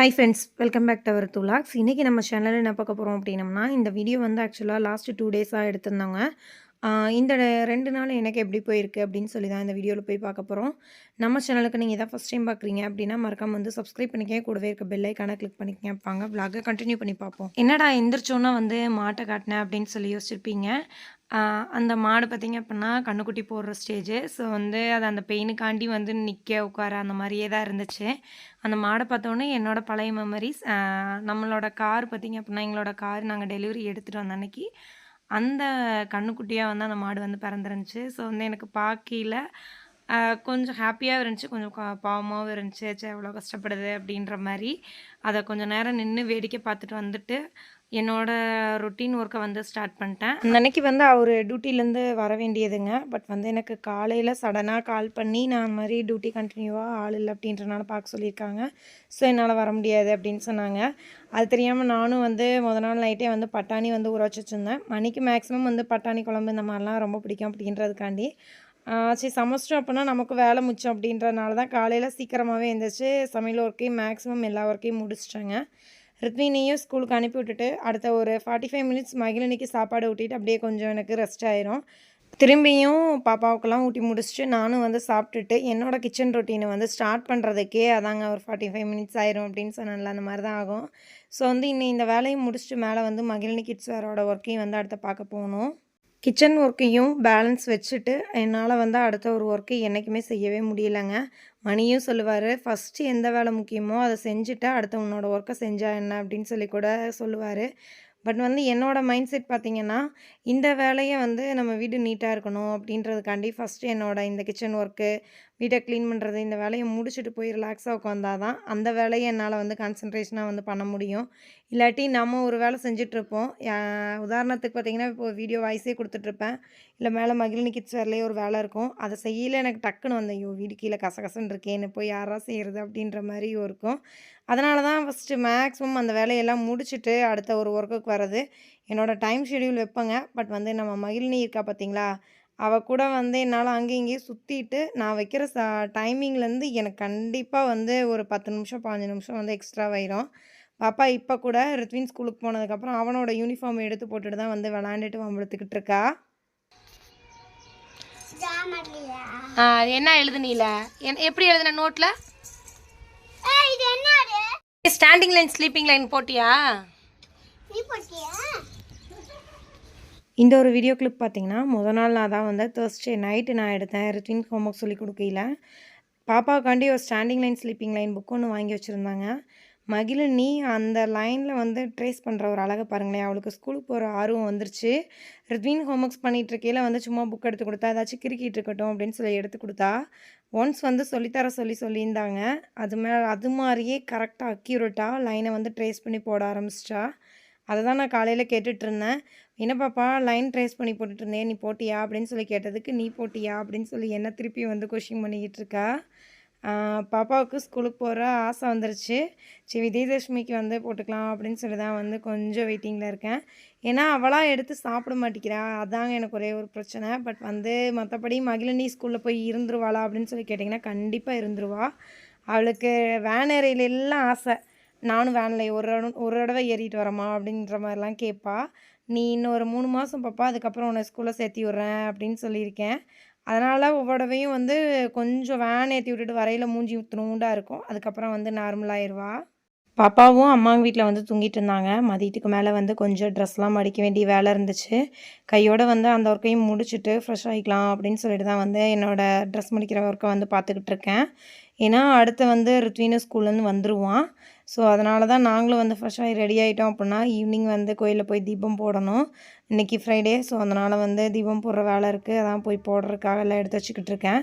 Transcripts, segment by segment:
Hi friends welcome back to our துலாக்ஸ் இன்றைக்கி நம்ம சேனலில் என்ன பார்க்க போகிறோம் அப்படின்னம்னா இந்த வீடியோ வந்து ஆக்சுவலாக லாஸ்ட்டு டூ டேஸாக எடுத்திருந்தாங்க. இந்த ரெண்டு நாள் எனக்கு எப்படி போயிருக்கு அப்படின்னு சொல்லி தான் இந்த வீடியோவில் போய் பார்க்க போகிறோம் நம்ம சேனலுக்கு நீங்கள் இதான் ஃபஸ்ட் டைம் பார்க்குறீங்க அப்படின்னா மறக்காம வந்து சப்ஸ்கிரைப் பண்ணிக்க கூடவே இருக்க பெல்லைக்கான கிளிக் பண்ணிக்கங்க. வாங்க விலாகை கண்டினியூ பண்ணி பார்ப்போம். என்னடா எந்திரிச்சோன்னா வந்து மாட்டை காட்டினேன் அப்படின்னு சொல்லி யோசிச்சிருப்பீங்க. அந்த மாடு பார்த்தீங்க அப்படின்னா கண்ணுக்குட்டி போடுற ஸ்டேஜு ஸோ வந்து அது அந்த பெயினுக்காண்டி வந்து நிற்க உட்கார அந்த மாதிரியே தான் இருந்துச்சு. அந்த மாடை பார்த்தோன்னே என்னோடய பழைய மெமரிஸ் நம்மளோட கார் பார்த்திங்க அப்படின்னா எங்களோட கார் நாங்கள் டெலிவரி எடுத்துகிட்டு வந்த அன்னைக்கு அந்த கண்ணுக்குட்டியாக வந்து அந்த மாடு வந்து பிறந்துருந்துச்சு. ஸோ வந்து எனக்கு பார்க்கையில கொஞ்சம் ஹாப்பியாகவும் இருந்துச்சு. கொஞ்சம் கா- பாவமாகவும் இருந்துச்சு. ச்சே எவ்வளோ கஷ்டப்படுது அப்படின்ற மாதிரி. அதை கொஞ்சம் நேரம் நின்று வேடிக்கை பார்த்துட்டு வந்துட்டு என்னோட ரொட்டீன் ஒர்க்கை வந்து ஸ்டார்ட் பண்ணிட்டேன். அன்னைக்கு வந்து அவர் டியூட்டிலேருந்து வர வேண்டியதுங்க. பட் வந்து எனக்கு காலையில் சடனாக கால் பண்ணி நான் அந்த மாதிரி டியூட்டி கண்டினியூவாக ஆள் இல்லை அப்படின்றனால பார்க்க சொல்லியிருக்காங்க. ஸோ என்னால் வர முடியாது அப்படின்னு சொன்னாங்க. அது தெரியாமல் நானும் வந்து முத நாள் நைட்டே வந்து பட்டாணி வந்து ஊற வச்சு வச்சுருந்தேன் மணிக்கு மேக்ஸிமம் வந்து பட்டாணி குழம்பு இந்த மாதிரிலாம் ரொம்ப பிடிக்கும் அப்படின்றதுக்காண்டி. சரி சமைச்சிட்டோம் அப்படின்னா நமக்கு வேலை முச்சம் அப்படின்றனால தான் காலையில் சீக்கிரமாகவே எழுந்திரிச்சு சமையல் ஒர்க்கையும் மேக்ஸிமம் எல்லா ஒர்க்கையும் முடிச்சிட்டாங்க. ரித்வினையும் ஸ்கூலுக்கு அனுப்பி விட்டுட்டு அடுத்த ஒரு ஃபார்ட்டி ஃபைவ் மினிட்ஸ் மகிழனிக்கு சாப்பாடு ஊட்டிட்டு அப்படியே கொஞ்சம் எனக்கு ரெஸ்ட் ஆயிரும். திரும்பியும் பாப்பாவுக்கெல்லாம் ஊட்டி முடிச்சுட்டு நானும் வந்து சாப்பிட்டுட்டு என்னோடய கிச்சன் ரொட்டீனை வந்து ஸ்டார்ட் பண்ணுறதுக்கே அதாங்க ஒரு ஃபார்ட்டி ஃபைவ் மினிட்ஸ் ஆயிரும் அப்படின்னு சொன்னால அந்த மாதிரி தான் ஆகும். ஸோ வந்து இன்னும் இந்த வேலையை முடிச்சுட்டு மேலே வந்து மகிழினி கிட்ஸ் வேரோட ஒர்க்கையும் வந்து அடுத்த பார்க்க போகணும். கிச்சன் ஒர்க்கையும் பேலன்ஸ் வச்சுட்டு என்னால் வந்து அடுத்த ஒரு ஒர்க்கை என்றைக்குமே செய்யவே முடியலைங்க. மணியும் சொல்லுவார் ஃபஸ்ட்டு எந்த வேலை முக்கியமோ அதை செஞ்சுட்டு அடுத்த உன்னோட ஒர்க்கை செஞ்சால் என்ன? அப்படின்னு சொல்லி கூட சொல்லுவார். பட் வந்து என்னோடய மைண்ட் செட் பார்த்திங்கன்னா இந்த வேலையை வந்து நம்ம வீடு நீட்டாக இருக்கணும் அப்படின்றதுக்காண்டி ஃபஸ்ட்டு என்னோடய இந்த கிச்சன் ஒர்க்கு வீட்டை க்ளீன் பண்ணுறது இந்த வேலையை முடிச்சுட்டு போய் ரிலாக்ஸாக உட்காந்தா தான் அந்த வேலையை என்னால் வந்து கான்சன்ட்ரேஷனாக வந்து பண்ண முடியும். இல்லாட்டி நம்ம ஒரு வேலை செஞ்சிட்ருப்போம். உதாரணத்துக்கு பார்த்திங்கன்னா இப்போ வீடியோ வாய்ஸே கொடுத்துட்ருப்பேன். இல்லை மேலே மகிழினி கிச்சர்லேயே ஒரு வேலை இருக்கும். அதை செய்யல எனக்கு டக்குன்னு வந்தேன் ஐயோ வீடு கீழே கசகசன்னு இருக்கேன்னு போய் யாரா செய்கிறது அப்படின்ற மாதிரியும் இருக்கும். அதனால தான் ஃபஸ்ட்டு மேக்ஸிமம் அந்த வேலையெல்லாம் முடிச்சுட்டு அடுத்த ஒரு ஒர்க்குக்கு வர்றது. என்னோட டைம் ஷெடியூல் வைப்பேங்க. பட் வந்து நம்ம மகிழினி இருக்கா பார்த்தீங்களா அவள் கூட வந்து என்னால் அங்கேயும் இங்கேயும் சுற்றிட்டு நான் வைக்கிற ச டைமிங்லேருந்து எனக்கு கண்டிப்பாக வந்து ஒரு பத்து நிமிஷம் பாஞ்சு நிமிஷம் வந்து எக்ஸ்ட்ரா ஆயிரும். பாப்பா இப்போ கூட ரித்வின் ஸ்கூலுக்கு போனதுக்கப்புறம் அவனோட யூனிஃபார்ம் எடுத்து போட்டுட்டு தான் வந்து விளாண்டுட்டு வம்பளுத்துக்கிட்டு இருக்கா? என்ன எழுதுனீல? எப்படி எழுதுன நோட்டில் ஸ்டாண்டிங் லைன் ஸ்லீப்பிங் லைன் போட்டியா? நீ போட்டியா? இந்த ஒரு வீடியோ கிளிப் பார்த்தீங்கன்னா முத நாள் நான் தான் வந்து தேர்ஸ்டே நைட்டு நான் எடுத்தேன். ரித்வின் ஹோம்ஒர்க் சொல்லி கொடுக்கையில. பாப்பாவுக்காண்டி ஒரு standing line sleeping line book ஒன்று வாங்கி வச்சுருந்தாங்க. மகிழினி அந்த லைனில் வந்து ட்ரேஸ் பண்ணுற ஒரு அழகை பாருங்களேன். அவளுக்கு ஸ்கூலுக்கு போகிற ஆர்வம் வந்துருச்சு. ரித்வின் ஹோம்ஒர்க்ஸ் பண்ணிகிட்டு இருக்கையில வந்து சும்மா புக் எடுத்து கொடுத்தா ஏதாச்சும் கிறுக்கிட்டு இருக்கட்டும் அப்படின்னு சொல்லி எடுத்து கொடுத்தா ஒன்ஸ் வந்து சொல்லித்தர சொல்லி சொல்லியிருந்தாங்க. அது மே அது மாதிரியே கரெக்டாக அக்யூரேட்டாக லைனை வந்து ட்ரேஸ் பண்ணி போட ஆரம்பிச்சிட்டா. அதை தான் நான் காலையில் கேட்டுட்ருந்தேன். என்ன பாப்பா லைன் ட்ரேஸ் பண்ணி போட்டுட்ருந்தேன். நீ போட்டியா அப்படின்னு சொல்லி கேட்டதுக்கு நீ போட்டியா அப்படின்னு சொல்லி என்ன திருப்பி வந்து கொஷின் பண்ணிக்கிட்டு இருக்கா? பாப்பாவுக்கு ஸ்கூலுக்கு போகிற ஆசை வந்துருச்சு. சரி விஜயதசமிக்கு வந்து போட்டுக்கலாம் அப்படின்னு சொல்லி தான் வந்து கொஞ்சம் வெயிட்டிங்கில் இருக்கேன். ஏன்னா அவளாக எடுத்து சாப்பிட மாட்டேங்கிறா. அதாங்க எனக்கு ஒரே ஒரு பிரச்சனை. பட் வந்து மற்றபடி மகிழினி ஸ்கூலில் போய் இருந்துருவாளா அப்படின்னு சொல்லி கேட்டிங்கன்னா கண்டிப்பாக இருந்துருவா. அவளுக்கு வேன் ஏறையில எல்லாம் ஆசை. நானும் வேனில் ஒரு தடவை ஒரு தடவை ஏறிட்டு வரமா அப்படின்ற மாதிரிலாம் கேட்பா நீ இன்னும் ஒரு மூணு மாதம் பாப்பா அதுக்கப்புறம் உன்னை ஸ்கூலில் சேர்த்தி விட்றேன் அப்படின்னு சொல்லியிருக்கேன். அதனால் ஒவ்வொருடவையும் வந்து கொஞ்சம் வேன் ஏற்றி விட்டுட்டு வரையில் மூஞ்சி துணுண்டாக இருக்கும். அதுக்கப்புறம் வந்து நார்மலாகிடுவா பாப்பாவும் அம்மாங்க வீட்டில் வந்து தூங்கிட்டு இருந்தாங்க. மதியத்துக்கு மேலே வந்து கொஞ்சம் ட்ரெஸ்லாம் மடிக்க வேண்டிய வேலை இருந்துச்சு. கையோடு வந்து அந்த ஒர்க்கையும் முடிச்சுட்டு ஃப்ரெஷ் ஆகிக்கலாம் அப்படின்னு சொல்லிட்டு தான் வந்து என்னோடய ட்ரெஸ் முடிக்கிற ஒர்க்கை வந்து பார்த்துக்கிட்டு இருக்கேன். ஏன்னா அடுத்து வந்து ருத்வீனு ஸ்கூல்லேருந்து வந்துடுவான் ஸோ அதனால தான் நாங்களும் வந்து ஃப்ரெஷ் ஆகி ரெடி ஆகிட்டோம் அப்படின்னா ஈவினிங் வந்து கோயிலில் போய் தீபம் போடணும். இன்றைக்கி ஃப்ரைடே ஸோ அதனால் வந்து தீபம் போடுற வேலை இருக்குது அதான் போய் போடுறதுக்காக எல்லாம் எடுத்து வச்சுக்கிட்டு இருக்கேன்.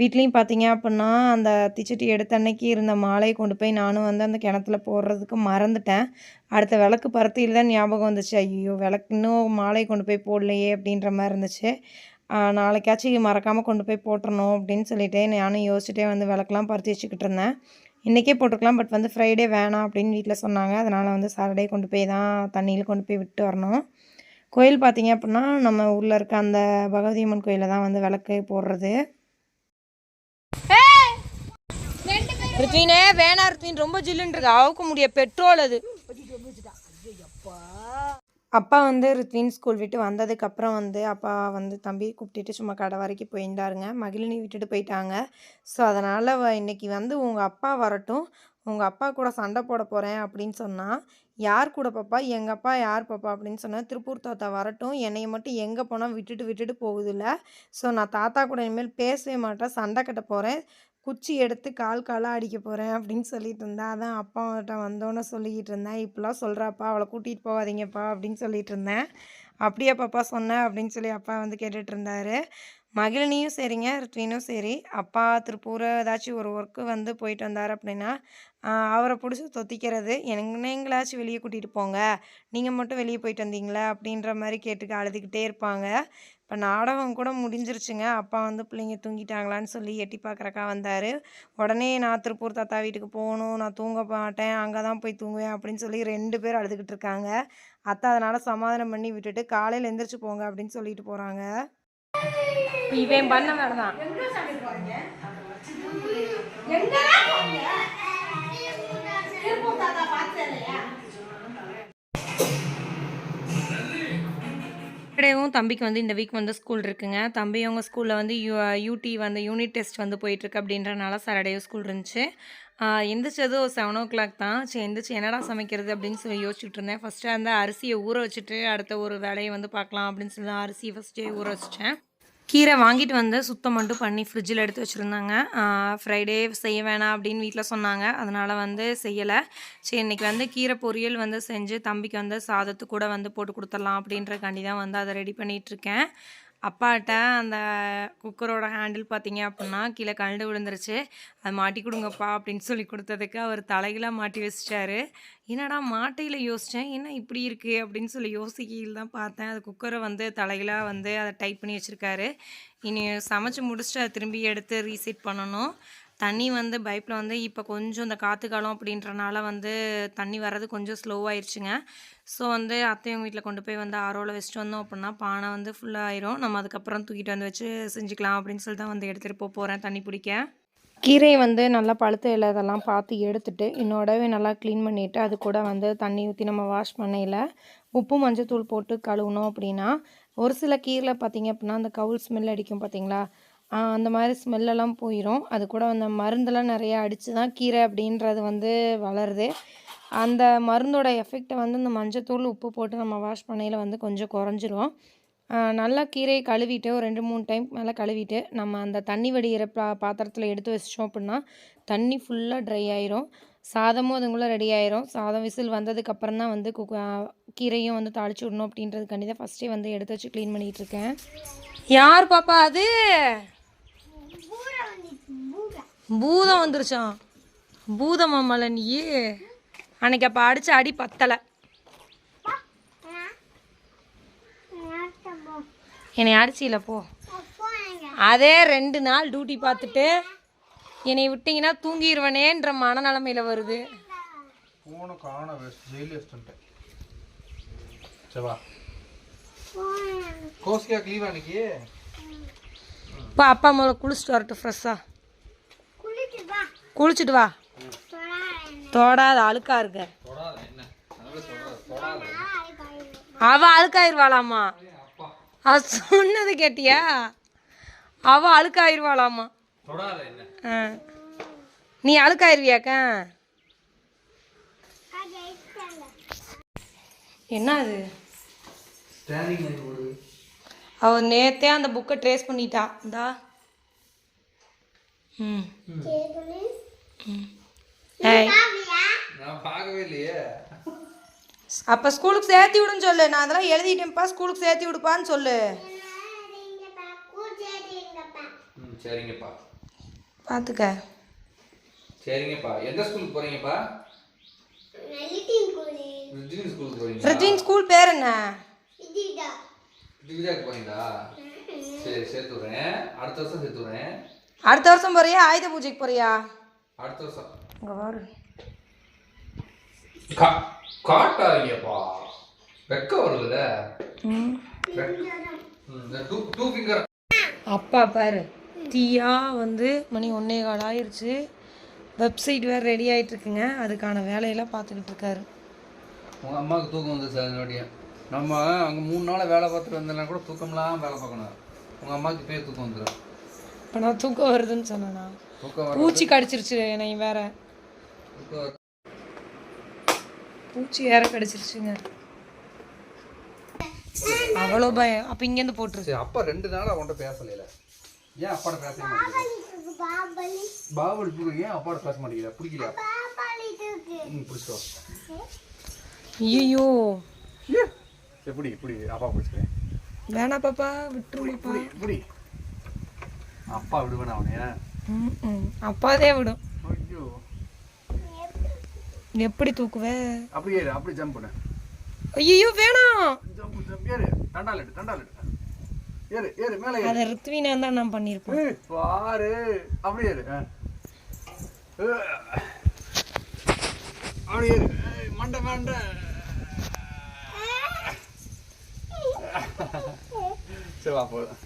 வீட்லேயும் பார்த்தீங்க அப்படின்னா அந்த திச்சட்டி எடுத்த அன்னைக்கு இருந்த மாலையை கொண்டு போய் நானும் வந்து அந்த கிணத்துல போடுறதுக்கு மறந்துட்டேன். அடுத்த விளக்கு பருத்தியில் தான் ஞாபகம் வந்துச்சு. ஐயோ விளக்கு இன்னும் மாலையை கொண்டு போய் போடலையே அப்படின்ற மாதிரி இருந்துச்சு. நாளைக்காச்சும் மறக்காமல் கொண்டு போய் போட்டுறணும் அப்படின்னு சொல்லிட்டு நானும் யோசிச்சுட்டே வந்து விளக்கெலாம் பருத்தி வச்சுக்கிட்டு இருந்தேன். இன்றைக்கே போட்டுக்கலாம் பட் வந்து ஃப்ரைடே வேணாம் அப்படின்னு வீட்டில் சொன்னாங்க. அதனால் வந்து சாட்டர்டே கொண்டு போய் தான் தண்ணியில் கொண்டு போய் விட்டு வரணும். கோயில் பார்த்தீங்க அப்படின்னா நம்ம ஊரில் இருக்க அந்த பகவதி அம்மன் கோயிலில் தான் வந்து விளக்கு போடுறது. ரெண்டு பேரும் ருத்வீனே வேணா ருத்வீன். ரொம்ப ஜில்லுன்னு இருக்கு. அவுக்க முடிய பெட்ரோல் அது. அப்பா வந்து ருத்வின் ஸ்கூல் விட்டு வந்ததுக்கப்புறம் வந்து அப்பா வந்து தம்பி கூப்பிட்டுட்டு சும்மா கடை வரைக்கும் போயிருந்தாருங்க மகிழினி விட்டுட்டு போயிட்டாங்க. ஸோ அதனால் இன்னைக்கு வந்து உங்கள் அப்பா வரட்டும். உங்கள் அப்பா கூட சண்டை போட போகிறேன் அப்படின்னு சொன்னால் யார் கூட பாப்பா? எங்கள் அப்பா யார் பாப்பா? அப்படின்னு சொன்னால் திருப்பூர் தாத்தா வரட்டும். என்னையை மட்டும் எங்கே போனால் விட்டுட்டு விட்டுட்டு போகுதில்ல. ஸோ நான் தாத்தா கூட இனிமேல் பேசவே மாட்டேன். சண்டை கட்ட போகிறேன் குச்சி எடுத்து கால் காலாக அடிக்க போகிறேன் அப்படின்னு சொல்லிட்டு இருந்தா அதான் அப்பாட்ட வந்தோன்னே சொல்லிக்கிட்டு இருந்தேன். இப்படிலாம் சொல்கிறாப்பா அவளை கூட்டிகிட்டு போகாதீங்கப்பா அப்படின்னு சொல்லிட்டு இருந்தேன். அப்படியே பாப்பா சொன்னேன் அப்படின்னு சொல்லி அப்பா வந்து கேட்டுட்ருந்தாரு மகிழினியும் சரிங்க ருத்வினும் சரி. அப்பா திருப்பூர் ஏதாச்சும் ஒரு ஒர்க்கு வந்து போயிட்டு வந்தார் அப்படின்னா அவரை பிடிச்சி தொத்திக்கிறது எங்களாச்சும் வெளியே கூட்டிகிட்டு போங்க நீங்கள் மட்டும் வெளியே போயிட்டு வந்தீங்களா அப்படின்ற மாதிரி கேட்டுக்க அழுதுகிட்டே இருப்பாங்க. இப்போ நாடகம் கூட முடிஞ்சிருச்சுங்க. அப்பா வந்து பிள்ளைங்க தூங்கிட்டாங்களான்னு சொல்லி எட்டி பார்க்குறக்கா வந்தார். உடனே நான் திருப்பூர் தாத்தா வீட்டுக்கு போகணும் நான் தூங்க மாட்டேன் அங்கே தான் போய் தூங்குவேன் அப்படின்னு சொல்லி ரெண்டு பேர் அழுதுகிட்டு இருக்காங்க. அத்தை அதனால் சமாதானம் பண்ணி விட்டுட்டு காலையில் எந்திரிச்சு போங்க அப்படின்னு சொல்லிட்டு போகிறாங்க இவன் பண்ண தான் சாட்டர்டேவும் தம்பிக்கு வந்து இந்த வீக் வந்து ஸ்கூல் இருக்குங்க. தம்பி அவங்க ஸ்கூலில் வந்து யூ யூடி வந்து யூனிட் டெஸ்ட் வந்து போயிட்டுருக்கு அப்படின்றனால சாட்டர்டேவும் ஸ்கூல் இருந்துச்சு. எந்திரிச்சது ஒரு செவன் ஓ கிளாக் தான். சரி எந்திரிச்சு என்னடா சமைக்கிறது அப்படின்னு சொல்லி யோசிச்சுட்டு இருந்தேன். ஃபஸ்ட்டு அந்த அரிசியை ஊற வச்சுட்டு அடுத்த ஒரு வேலையை வந்து பார்க்கலாம் அப்படின்னு சொல்லி தான் அரிசியை ஃபஸ்ட்டே ஊற வச்சிட்டேன். கீரை வாங்கிட்டு வந்து சுத்தம் மட்டும் பண்ணி ஃப்ரிட்ஜில் எடுத்து வச்சுருந்தாங்க. ஃப்ரைடே செய்ய வேணாம் அப்படின்னு வீட்டில் சொன்னாங்க. அதனால் வந்து செய்யலை. சரி இன்றைக்கி வந்து கீரை பொரியல் வந்து செஞ்சு தம்பிக்கு வந்து சாதத்து கூட வந்து போட்டு கொடுத்துடலாம் அப்படின்றக்காண்டி தான் வந்து அதை ரெடி பண்ணிகிட்ருக்கேன் அப்பாட்ட அந்த குக்கரோட ஹேண்டில் பார்த்தீங்க அப்படின்னா கீழே கழண்டு விழுந்துருச்சு. அது மாட்டி கொடுங்கப்பா அப்படின்னு சொல்லி கொடுத்ததுக்கு அவர் தலைகளாக மாட்டி வச்சிட்டாரு. என்னடா மாட்டையில் யோசித்தேன் என்ன இப்படி இருக்குது அப்படின்னு சொல்லி யோசிக்கையில் தான் பார்த்தேன். அது குக்கரை வந்து தலைகளாக வந்து அதை டைப் பண்ணி வச்சுருக்காரு. இனி சமைச்சு முடிச்சுட்டு அதை திரும்பி எடுத்து ரீசெட் பண்ணணும். தண்ணி வந்து பைப்பில் வந்து இப்போ கொஞ்சம் இந்த காற்று காலம் அப்படின்றனால வந்து தண்ணி வர்றது கொஞ்சம் ஸ்லோவாயிருச்சுங்க ஸோ வந்து அத்தையவங்க வீட்டில் கொண்டு போய் வந்து ஆரோவில் வச்சுட்டு வந்தோம் அப்படின்னா பானை வந்து ஃபுல்லாகிரும் நம்ம அதுக்கப்புறம் தூக்கிட்டு வந்து வச்சு செஞ்சுக்கலாம் அப்படின்னு சொல்லி தான் வந்து எடுத்துகிட்டு போக போகிறேன் தண்ணி பிடிக்க. கீரை வந்து நல்லா பழுத்த இலை இதெல்லாம் பார்த்து எடுத்துட்டு இன்னோடவே நல்லா க்ளீன் பண்ணிவிட்டு அது கூட வந்து தண்ணி ஊற்றி நம்ம வாஷ் பண்ணையில் உப்பு மஞ்சத்தூள் போட்டு கழுவுனோம் அப்படின்னா ஒரு சில கீரையில் பார்த்திங்க அப்படின்னா அந்த கவுல் ஸ்மெல் அடிக்கும் பார்த்தீங்களா? அந்த மாதிரி ஸ்மெல்லெல்லாம் போயிடும் அது கூட அந்த மருந்தெல்லாம் நிறையா அடித்து தான் கீரை அப்படின்றது வந்து வளருது. அந்த மருந்தோட எஃபெக்டை வந்து இந்த மஞ்சத்தூள் உப்பு போட்டு நம்ம வாஷ் பண்ணையில் வந்து கொஞ்சம் குறைஞ்சிரும். நல்லா கீரையை கழுவிட்டு ஒரு ரெண்டு மூணு டைம் மேலே கழுவிட்டு நம்ம அந்த தண்ணி வடிகிற பா பாத்திரத்தில் எடுத்து வச்சிட்டோம் அப்படின்னா தண்ணி ஃபுல்லாக ட்ரை ஆயிரும். சாதமும் அதுக்குள்ளே ரெடி ஆயிரும். சாதம் விசில் வந்ததுக்கப்புறம் தான் வந்து குக் கீரையும் வந்து தாளிச்சு விடணும் அப்படின்றதுக்காண்டி தான் ஃபஸ்ட்டே வந்து எடுத்து வச்சு க்ளீன் பண்ணிகிட்டு இருக்கேன். யார் பாப்பா அது? பூதம் வந்துருச்சான் பூதமாமல நீ அன்னைக்கு அப்போ அடிச்ச அடி பத்தலை. என்னை அடிச்சில போ. அதே ரெண்டு நாள் டியூட்டி பார்த்துட்டு என்னை விட்டீங்கன்னா தூங்கிடுவனேன்ற மனநிலமையில வருது. இப்போ அப்பா முதல்ல குளிச்சுட்டு வரட்டும் ஃப்ரெஷ்ஷாக குளிச்சுட்டு வா. தொடாத அழுக்கா இருக்க. அவ அழுக்காயிருவாளாமா அவ சொன்னது கேட்டியா? அவ அழுக்காயிருவாளாமா ஆ. நீ அழுக்காயிருவியாக்க என்ன அது அவ நேத்தே அந்த புக்கை ட்ரேஸ் பண்ணிட்டா. இந்தா. ம். அப்போ ஸ்கூலுக்கு சேர்த்தி விடுன்னு சொல்லு. நான் அதெல்லாம் எழுதிட்டேன்ப்பா. ஸ்கூலுக்கு சேர்த்தி விடுப்பான்னு சொல்லு. ம் சரிங்கப்பா. பார்த்துக்க சரிங்கப்பா. எந்த ஸ்கூலுக்கு ரித்வின் ஸ்கூல். பேர் என்ன? டிவிஜாக்கு போறீங்களா? சரி சேர்த்து விட்றேன். அடுத்த வருஷம் சேர்த்து விட்றேன். அடுத்த வருஷம் போறியா? ஆயுத பூஜைக்கு போறியா? அடுத்த வருஷம். இங்கே பாரு. கா காட்டாதீங்கப்பா வெக்க வருதுல்ல டூ ஃபிங்கர் அப்பா பாரு தீயா வந்து மணி ஒன்னே கால் ஆயிருச்சு. வெப்சைட் வேறு ரெடி ஆயிட்டு இருக்குங்க அதுக்கான வேலையெல்லாம் பார்த்துக்கிட்டு இருக்காரு. உங்கள் அம்மாவுக்கு தூக்கம் வந்து சார் மறுபடியும் நம்ம அங்கே மூணு நாள் வேலை பார்த்துட்டு வந்தோம்னா கூட தூக்கம்லாம் வேலை பார்க்கணும். உங்கள் அம்மாவுக்கு இப்பயே தூக்கம் வந்துடும் இப்போ நான் தூக்கம் வருதுன்னு வர பூச்சி கடிச்சிருச்சு என்னை வேற. பூச்சி வேற கடிச்சிருச்சுங்க. அவ்வளோ பயம். அப்போ இங்கேருந்து போட்டுரு. சரி அப்பா ரெண்டு நாளாக அவன்கிட்ட பேசலையில. ஏன் அப்பாட்ட பேச மாட்டேங்குது பாபலி ஏன் அப்பாட்ட பேச மாட்டேங்குது பிடிக்கல ம் பிடிச்சிட்டோ ஐயோ சரி பிடி பிடி. அப்பா பிடிச்சிக்கிறேன். வேணா பாப்பா விட்டுருமாப்பா பிடி பிடி. அப்பா விடுவேன் ம் அப்பாதே விடும். ஐயோ. எப்படி தூக்குவே? அப்படி ஏறு அப்படி ஜம்ப் பண்ணு. ஐயோ வேணாம். ஜம்ப் ஜம்ப் ஏறு. தண்டால் எடு தண்டால் எடு. ஏறு ஏறு மேலே ஏறு. அதை ரித்வினா தான் நான் பண்ணியிருப்பேன். பாரு. அப்படியே ஏறு. அப்படியே ஏறு. மண்டை மண்டை. சரி வா போதும்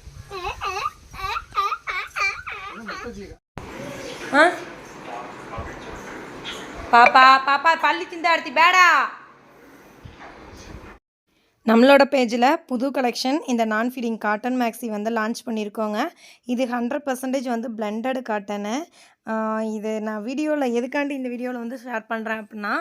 பாப்பா பாப்பா பள்ளி சிந்தாடுத்தி பேடா. நம்மளோட பேஜில் புது கலெக்ஷன் இந்த நான் ஃபீடிங் காட்டன் மேக்ஸி வந்து லான்ச் பண்ணியிருக்கோங்க. இது ஹண்ட்ரட் பர்சன்டேஜ் வந்து பிளெண்டட் காட்டனு இது நான் வீடியோவில் எதுக்காண்டி இந்த வீடியோவில் வந்து ஷேர் பண்ணுறேன் அப்படின்னா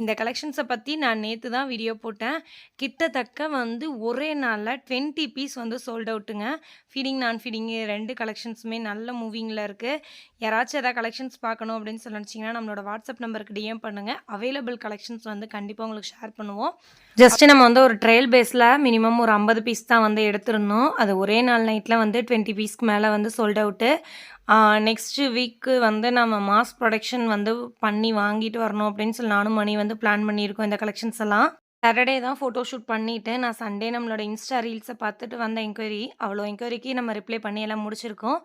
இந்த கலெக்ஷன்ஸை பற்றி நான் நேற்று தான் வீடியோ போட்டேன். கிட்டத்தக்க வந்து ஒரே நாளில் டுவெண்ட்டி பீஸ் வந்து சோல்ட் அவுட்டுங்க ஃபீடிங் நான் ஃபீடிங் ரெண்டு கலெக்ஷன்ஸுமே நல்ல மூவிங்கில் இருக்குது யாராச்சும் எதாவது கலெக்ஷன்ஸ் பார்க்கணும் அப்படின்னு சொல்ல நினச்சிங்கன்னா நம்மளோட வாட்ஸ்அப் நம்பருக்கு டிஎம் பண்ணுங்கள் அவைலபிள் கலெக்ஷன்ஸ் வந்து கண்டிப்பாக உங்களுக்கு ஷேர் பண்ணுவோம். ஜஸ்ட்டு நம்ம வந்து ஒரு ட்ரையல் பேஸில் மினிமம் ஒரு ஐம்பது பீஸ் தான் வந்து எடுத்திருந்தோம். அது ஒரே நாள் நைட்டில் வந்து டுவெண்ட்டி பீஸ்க்கு மேலே வந்து சோல்ட் அவுட்டு நெக்ஸ்ட்டு வீக்கு வந்து நம்ம மாஸ் ப்ரொடக்ஷன் வந்து பண்ணி வாங்கிட்டு வரணும் அப்படின்னு சொல்லி நானும் மணி வந்து பிளான் பண்ணியிருக்கோம் இந்த கலெக்ஷன்ஸ் எல்லாம். சாட்டர்டே தான் ஃபோட்டோ ஷூட் பண்ணிவிட்டு நான் சண்டே நம்மளோட இன்ஸ்டா ரீல்ஸை பார்த்துட்டு வந்த என்கொயரி அவ்வளோ என்கொயரிக்கு நம்ம ரிப்ளை பண்ணி எல்லாம் முடிச்சிருக்கோம்.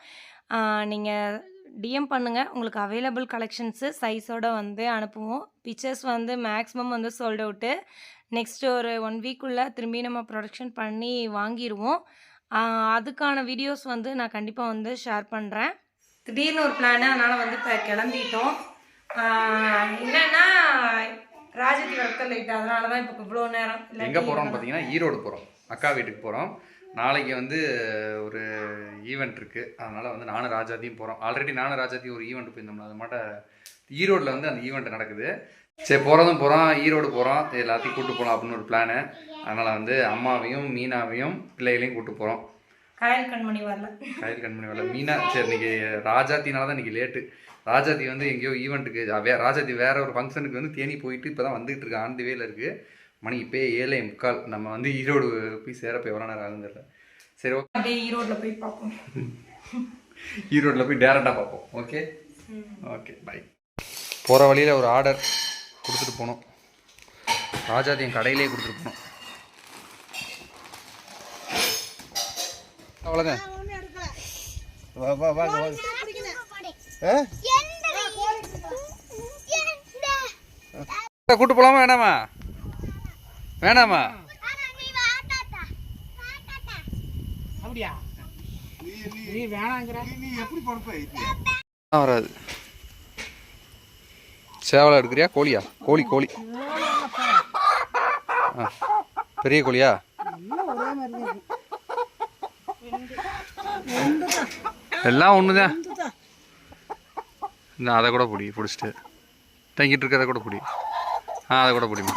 நீங்கள் டிஎம் பண்ணுங்கள் உங்களுக்கு அவைலபிள் கலெக்ஷன்ஸு சைஸோட வந்து அனுப்புவோம். பிக்சர்ஸ் வந்து மேக்ஸிமம் வந்து சோல்ட் அவுட்டு நெக்ஸ்ட்டு ஒரு ஒன் வீக்குள்ளே திரும்பி நம்ம ப்ரொடக்ஷன் பண்ணி வாங்கிடுவோம் அதுக்கான வீடியோஸ் வந்து நான் கண்டிப்பாக வந்து ஷேர் பண்ணுறேன் திடீர்னு ஒரு பிளான் அதனால் வந்து இப்போ கிளம்பிட்டோம். என்னன்னா ராஜதி வரத்த லைட் அதனால தான் இப்போ இவ்வளோ நேரம் எங்கே போகிறோம்னு பார்த்தீங்கன்னா ஈரோடு போகிறோம் அக்கா வீட்டுக்கு போகிறோம் நாளைக்கு வந்து ஒரு ஈவெண்ட் இருக்குது அதனால் வந்து நானும் ராஜாத்தியும் போகிறோம் ஆல்ரெடி நானும் ராஜாத்தியும் ஒரு ஈவெண்ட் போயிருந்தோம்ல அது மாட்ட ஈரோட்டில் வந்து அந்த ஈவெண்ட் நடக்குது. சரி போகிறதும் போகிறோம் ஈரோடு போகிறோம் எல்லாத்தையும் கூப்பிட்டு போகலாம் அப்படின்னு ஒரு பிளானு அதனால் வந்து அம்மாவையும் மீனாவையும் பிள்ளைகளையும் கூப்பிட்டு போகிறோம் காயல் கண்மணி வரல. கயிறு கண்மணி வரல. மீனா சரி இன்னைக்கு ராஜாத்தினால தான் இன்னைக்கு லேட்டு ராஜாத்தி வந்து எங்கேயோ ஈவெண்ட்டுக்கு வே ராஜாத்தி வேற ஒரு ஃபங்க்ஷனுக்கு வந்து தேனி போயிட்டு இப்போ தான் வந்துகிட்டு இருக்கு தி வேல இருக்கு. மணி இப்போயே ஏழை முக்கால். நம்ம வந்து ஈரோடு போய் சேரப்போ எவ்வளோ நேரம் தெரியல. சரி ஓகே அப்படியே ஈரோட்டில் போய் பார்ப்போம். ஈரோட்டில் போய் டேரெக்டாக பார்ப்போம். ஓகே ஓகே பை போகிற வழியில் ஒரு ஆர்டர் கொடுத்துட்டு போனோம். ராஜாத்தி என் கடையிலே கொடுத்துட்டு போனோம். அவ்வளோதான் வா வா வா கூட்டு போலாமா வேணாமா? வேணாமா? ஆ, வராது. சேவலை எடுக்கிறியா கோழியா? கோழி கோழி. ஆ. பெரிய கோழியா? எல்லாம் ஒன்று தான் இந்த அதை கூட பிடி பிடிச்சிட்டு. தங்கிட்டு இருக்கிறத கூட பிடி. ஆ அதை கூட பிடிமா.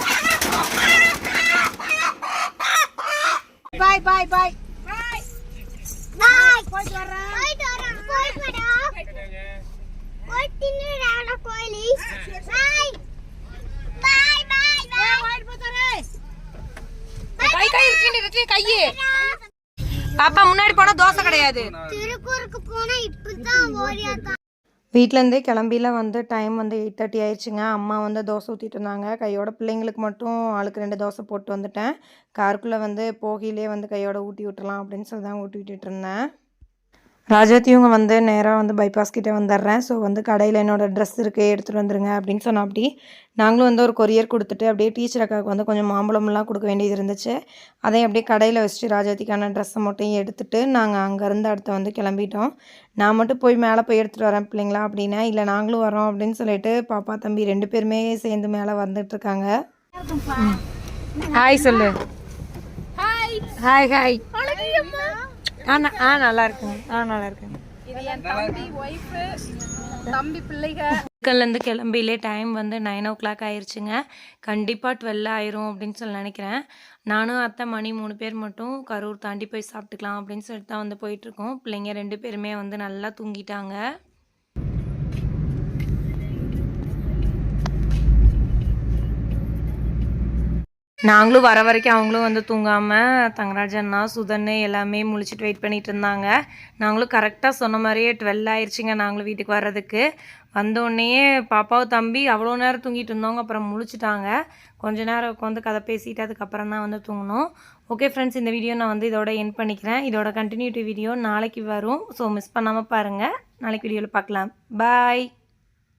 பாய் பாய் பாய். கையே. பாப்பா முன்னாடி போனா தோசை கிடையாது. திருக்கூருக்கு போனா இப்பதான் ஓடியாதான் வீட்டிலேருந்தே கிளம்பியில் வந்து டைம் வந்து எயிட் தேர்ட்டி ஆயிடுச்சுங்க அம்மா வந்து தோசை ஊற்றிட்டு இருந்தாங்க. கையோட பிள்ளைங்களுக்கு மட்டும் ஆளுக்கு ரெண்டு தோசை போட்டு வந்துட்டேன். காருக்குள்ளே வந்து போகையிலே வந்து கையோட ஊட்டி விட்டுறலாம் அப்படின்னு சொல்லி தான் ஊட்டி விட்டுட்டு இருந்தேன். ராஜாத்தி இவங்க வந்து நேராக வந்து பைபாஸ் கிட்டே வந்துடுறேன் ஸோ வந்து கடையில் என்னோடய ட்ரெஸ் இருக்குது எடுத்துகிட்டு வந்துருங்க அப்படின்னு சொன்ன அப்படி நாங்களும் வந்து ஒரு கொரியர் கொடுத்துட்டு அப்படியே டீச்சர் அக்காவுக்கு வந்து கொஞ்சம் மாம்பழம்லாம் கொடுக்க வேண்டியது இருந்துச்சு. அதையும் அப்படியே கடையில் வச்சுட்டு ராஜாத்திக்கான ட்ரெஸ்ஸை மட்டும் எடுத்துகிட்டு நாங்கள் அங்கேருந்து அடுத்து வந்து கிளம்பிட்டோம். நான் மட்டும் போய் மேலே போய் எடுத்துகிட்டு வரேன் பிள்ளைங்களா அப்படின்னா இல்லை நாங்களும் வரோம் அப்படின்னு சொல்லிட்டு பாப்பா தம்பி ரெண்டு பேருமே சேர்ந்து மேலே வந்துட்டுருக்காங்க ஹாய் சொல்லு. ஹாய் ஹாய் ஆ ஆ நல்லா இருக்குங்க ஆ நல்லா இருக்குங்க இருந்து கிளம்பிலே டைம் வந்து நைன் ஓ கிளாக் ஆயிடுச்சுங்க கண்டிப்பாக டுவெல் ஆயிரும் அப்படின்னு சொல்லி நினைக்கிறேன். நானும் அத்தை மணி மூணு பேர் மட்டும் கரூர் தாண்டி போய் சாப்பிட்டுக்கலாம் அப்படின்னு சொல்லிட்டு தான் வந்து போயிட்டுருக்கோம் பிள்ளைங்க ரெண்டு பேருமே வந்து நல்லா தூங்கிட்டாங்க. நாங்களும் வர வரைக்கும் அவங்களும் வந்து தூங்காமல் தங்கராஜ் அண்ணா சுதன்னு எல்லாமே முழிச்சிட்டு வெயிட் பண்ணிட்டு இருந்தாங்க. நாங்களும் கரெக்டாக சொன்ன மாதிரியே டுவெல் ஆயிடுச்சுங்க நாங்களும் வீட்டுக்கு வர்றதுக்கு. வந்தோடனேயே பாப்பாவும் தம்பி அவ்வளோ நேரம் தூங்கிட்டு இருந்தவங்க அப்புறம் முழிச்சிட்டாங்க. கொஞ்ச நேரம் உட்காந்து கதை பேசிட்டு அதுக்கப்புறம் தான் வந்து தூங்கணும். ஓகே ஃப்ரெண்ட்ஸ் இந்த வீடியோ நான் வந்து இதோட என் பண்ணிக்கிறேன். இதோட கண்டினியூட்டி வீடியோ நாளைக்கு வரும். ஸோ மிஸ் பண்ணாமல் பாருங்கள் நாளைக்கு வீடியோவில் பார்க்கலாம். பாய்